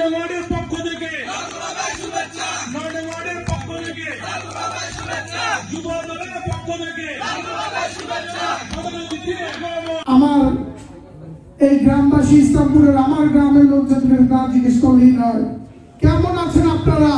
নরেন্দ্র পক্ষ থেকে আমার এই গ্রামবাসী ইসলামপুরের আমার গ্রামের লোকজনদের না জিজ্ঞেস করলেই নয়। কেমন আছেন আপনারা?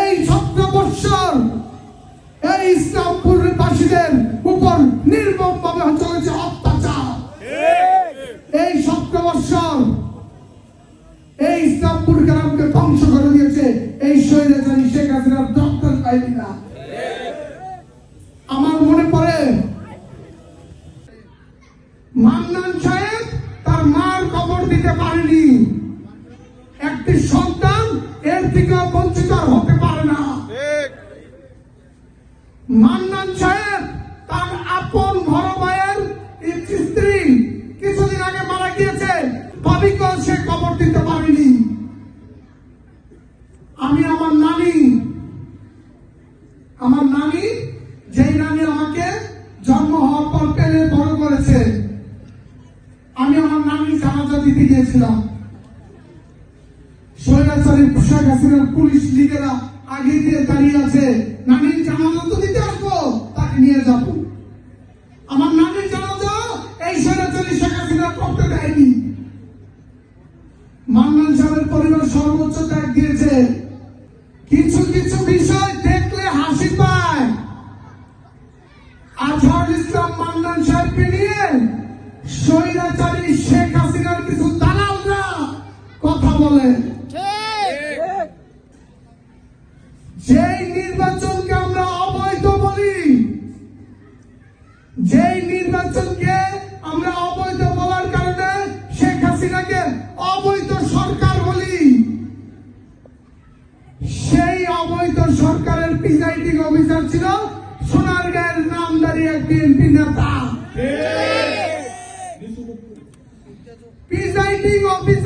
এই সতেরো বৎসর এই ইসলামপুরের বাসীদের উপর নির্মম ভাবে চলেছে অত্যাচার। এই সতেরো বৎসর এই ইসলামপুর গ্রামকে ধ্বংস করে দিয়েছে। এই স্বৈরাচারী শেখ হাসিনার দপ্তর বাহিনীরা আমার মনে পড়ে মান্নান সাহেব তার মার কবর দিতে পারেনি। একটি সন্তান এর থেকে বঞ্চিত হতে পারে না। মান্নান সাহেব তার আপন বড় ভাইয়ের স্ত্রী কিছুদিন আগে মারা গিয়েছে। ভাবিকেও সে কবর দিতে পারেনি। আমি আমার নানি আমার নানি যেই নানি আমাকে জন্ম হওয়ার পর পেলে বড় করেছে। আমি আমার নানির জানাজা দিতে গিয়েছিলাম। স্বৈরাচারী শেখ হাসিনার পুলিশ লিগেরা আগে দিয়ে দাঁড়িয়ে আছে। নানির জানাজা দিতে আসব, তাকে নিয়ে যাব। আমার নানির জানাজা এই স্বৈরাচারী শেখ হাসিনা করতে দেয়নি। মান্নান সাহেবের পরিবার সর্বোচ্চ ত্যাগ দিয়েছে। কিছু কিছু বিষয় দেখলে হাসি পায়। আজহার ইসলাম মান্নান সাহেবকে নিয়ে শেখ হাসিনার কিছু দালালরা কথা বলে সরকারের প্রিজাইডিং অফিসার ছিল সোনারগাঁয়ের নামদারি এক বিএনপি নেতা। প্রিজাইডিং অফিসার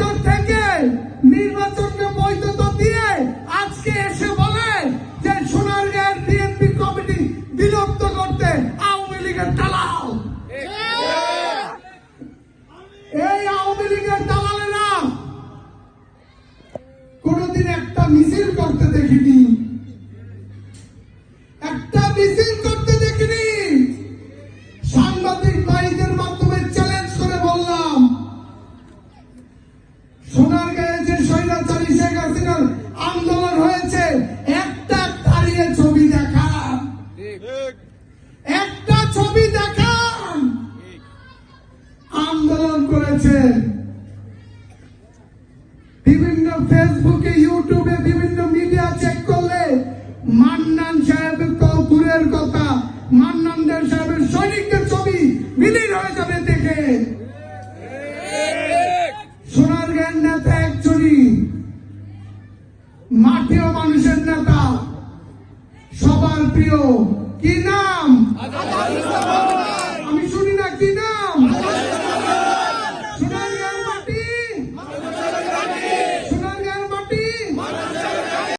ছবি দেখান। আন্দোলন করেছে বিভিন্ন ফেসবুকে, ইউটিউবে বিভিন্ন মিডিয়া চেক করলে মান্নান সাহেবের তো কথা, মান্নানদের সাহেবের সৈনিকদের ছবি বিলীন হয়ে যাবে দেখে। সোনার জ্ঞান নেতা একজনই। মাটিও মানুষের নেতা। সবার প্রিয়। কি নাম? على الثواب